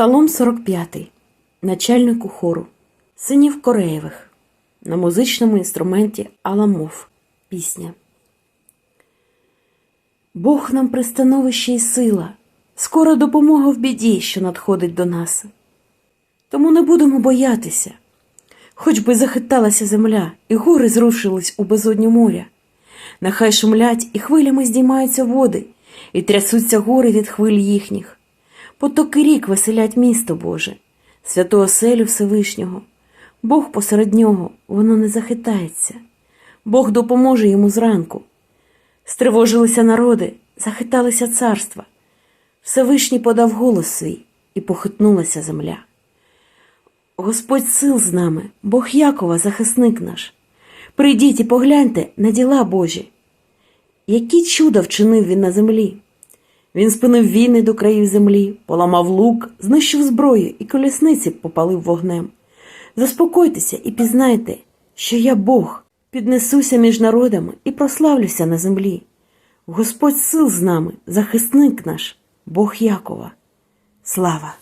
Псалом 45. Начальнику хору. Синів Кореєвих. На музичному інструменті Аламов. Пісня. Бог нам пристановище і сила, скора допомога в біді, що надходить до нас. Тому не будемо боятися. Хоч би захиталася земля, і гори зрушились у безодню моря. Нехай шумлять і хвилями здіймаються води, і трясуться гори від хвиль їхніх. Потоки рік веселять місто Боже, святу оселю Всевишнього. Бог посеред нього, воно не захитається. Бог допоможе йому зранку. Стривожилися народи, захиталися царства. Всевишній подав голос свій, і похитнулася земля. Господь сил з нами, Бог Якова, захисник наш. Прийдіть і погляньте на діла Божі. Які чуда вчинив він на землі? Він спинив війни до країв землі, поламав лук, знищив зброю і колісниці попалив вогнем. Заспокойтеся і пізнайте, що я Бог, піднесуся між народами і прославлюся на землі. Господь сил з нами, захисник наш, Бог Якова. Слава!